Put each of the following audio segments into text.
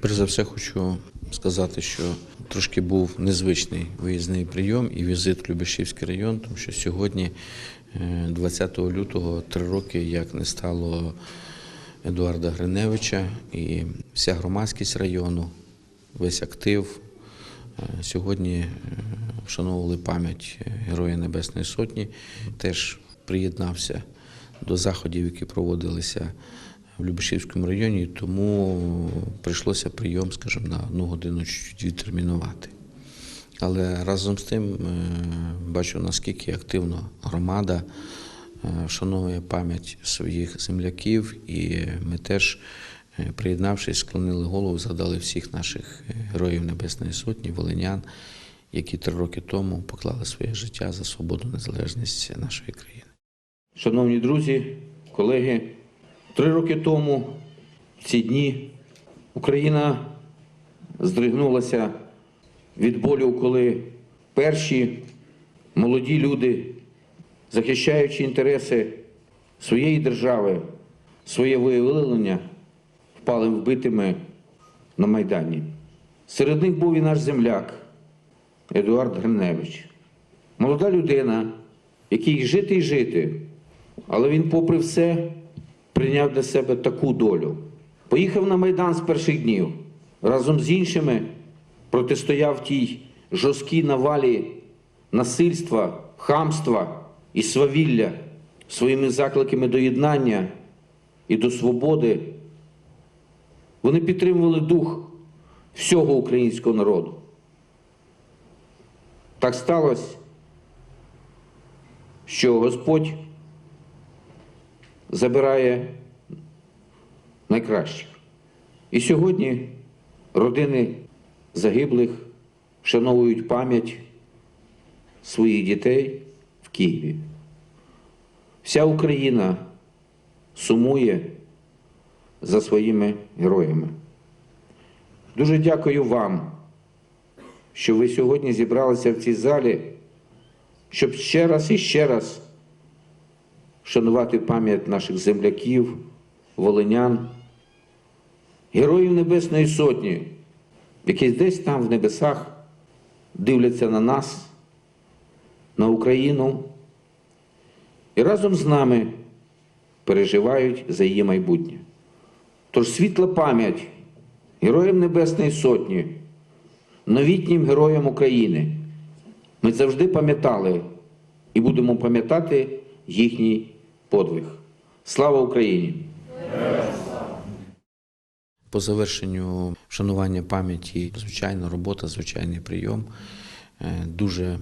Перш за все, хочу сказати, що трошки був незвичний виїзний прийом і візит в Любешівський район, тому що сьогодні, е, 20 лютого, три роки як не стало Едуарда Гриневича і вся громадськість району, весь актив. е, Сьогодні е, вшановували пам'ять Героя Небесної Сотні. Теж приєднався до заходів, які проводилися в Любешівському районі, тому прийшлося прийом, скажімо, на одну годину чуть відтермінувати. Але разом з тим е, бачу, наскільки активно громада е, вшановує пам'ять своїх земляків, і ми теж, е, приєднавшись, склонили голову, згадали всіх наших героїв Небесної Сотні, волинян, які три роки тому поклали своє життя за свободу незалежність нашої країни. Шановні друзі, колеги, три роки тому, в ці дні, Україна здригнулася від болю, коли перші молоді люди, захищаючи інтереси своєї держави, своє виявлення, впали вбитими на Майдані. Серед них був і наш земляк Едуард Гриневич. Молода людина, якій жити і жити, але він, попри все, прийняв для себе таку долю. Поїхав на Майдан з перших днів. Разом з іншими протистояв тій жорсткій навалі насильства, хамства і свавілля своїми закликами до єднання і до свободи. Вони підтримували дух всього українського народу. Так сталося, що Господь забирає найкращих. І сьогодні родини загиблих вшановують пам'ять своїх дітей в Києві. Вся Україна сумує за своїми героями. Дуже дякую вам, що ви сьогодні зібралися в цій залі, щоб ще раз і ще раз вшанувати пам'ять наших земляків, волинян, героїв Небесної Сотні, які десь там в небесах дивляться на нас, на Україну і разом з нами переживають за її майбутнє. Тож світла пам'ять героям Небесної Сотні, новітнім героям України. Ми завжди пам'ятали і будемо пам'ятати їхній подвиг. Слава Україні! По завершенню вшанування пам'яті, звичайно, робота, звичайний прийом. Е, Дуже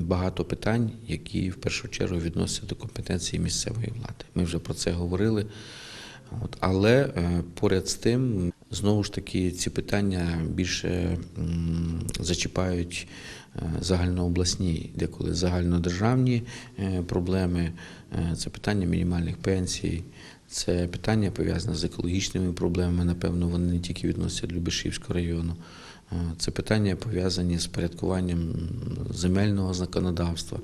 багато питань, які в першу чергу відносяться до компетенції місцевої влади. Ми вже про це говорили. От, але е, поряд з тим, знову ж таки, ці питання більше зачіпають загальнообласні, деколи загальнодержавні е, проблеми. Е, Це питання мінімальних пенсій, це питання пов'язане з екологічними проблемами. Напевно, вони не тільки відносяться до Любешівського району. Е, Це питання пов'язані з порядкуванням земельного законодавства.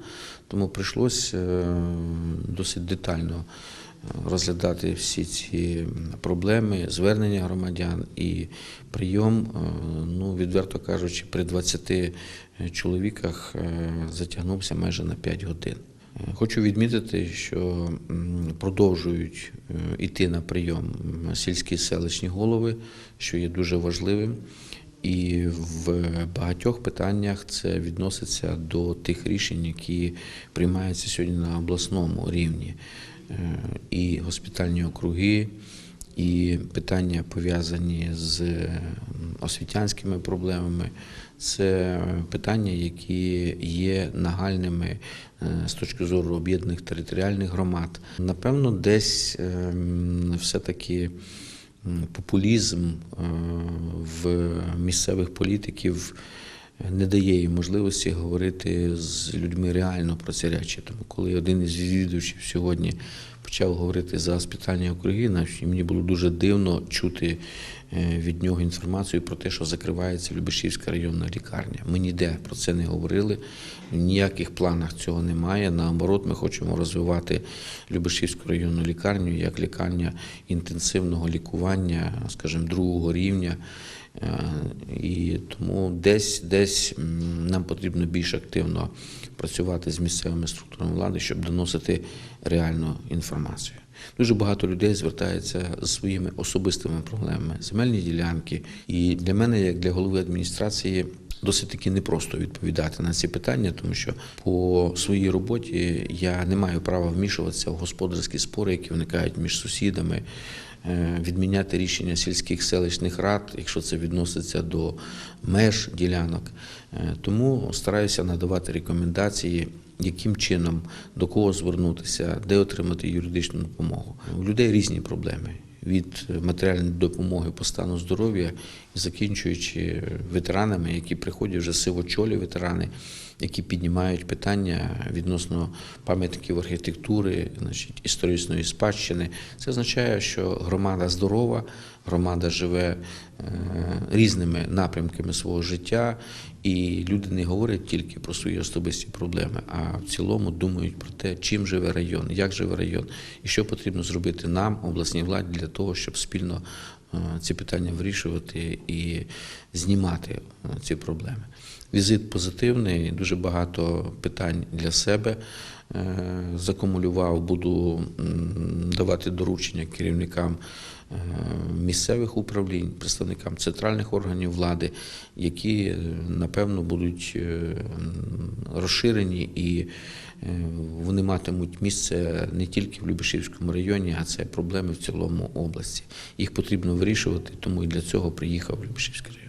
Тому прийшлось досить детально розглядати всі ці проблеми, звернення громадян і прийом, е, ну відверто кажучи, при 20 чоловіках е, затягнувся майже на 5 годин. Е, Хочу відмітити, що продовжують іти на прийом сільські селищні голови, що є дуже важливим. І в багатьох питаннях це відноситься до тих рішень, які приймаються сьогодні на обласному рівні. Е, І госпітальні округи, і питання пов'язані з освітянськими проблемами. Це питання, які є нагальними е, з точки зору об'єднаних територіальних громад. Напевно, десь все-таки популізм е, в місцевих політиків не дає їм можливості говорити з людьми реально про ці речі. Тому коли один із відвідувачів сьогодні почав говорити за округи, навіть мені було дуже дивно чути від нього інформацію про те, що закривається Любешівська районна лікарня. Ми ніде про це не говорили, в ніяких планах цього немає. Наоборот, ми хочемо розвивати Любешівську районну лікарню як лікарня інтенсивного лікування, скажімо, другого рівня. Е, І тому десь, десь нам потрібно більш активно працювати з місцевими структурами влади, щоб доносити реальну інформацію. Дуже багато людей звертається з своїми особистими проблемами, земельні ділянки. І для мене, як для голови адміністрації, досить таки непросто відповідати на ці питання, тому що по своїй роботі я не маю права вмішуватися в господарські спори, які виникають між сусідами, е, відміняти рішення сільських селищних рад, якщо це відноситься до меж ділянок. Е, Тому стараюся надавати рекомендації. Яким чином до кого звернутися, де отримати юридичну допомогу? У людей різні проблеми від матеріальної допомоги по стану здоров'я, закінчуючи ветеранами, які приходять вже сивочолі ветерани, які піднімають питання відносно пам'ятників архітектури, значить, історичної спадщини. Це означає, що громада здорова, громада живе е, різними напрямками свого життя, і люди не говорять тільки про свої особисті проблеми, а в цілому думають про те, чим живе район, як живе район, і що потрібно зробити нам, обласній владі, для того, щоб спільно е, ці питання вирішувати і знімати е, ці проблеми. Візит позитивний, дуже багато питань для себе закумулював. Буду давати доручення керівникам е, місцевих управлінь, представникам центральних органів влади, які е, напевно будуть е, розширені і е, вони матимуть місце не тільки в Любешівському районі, а це проблеми в цілому області. Їх потрібно вирішувати, тому і для цього приїхав Любешівський район.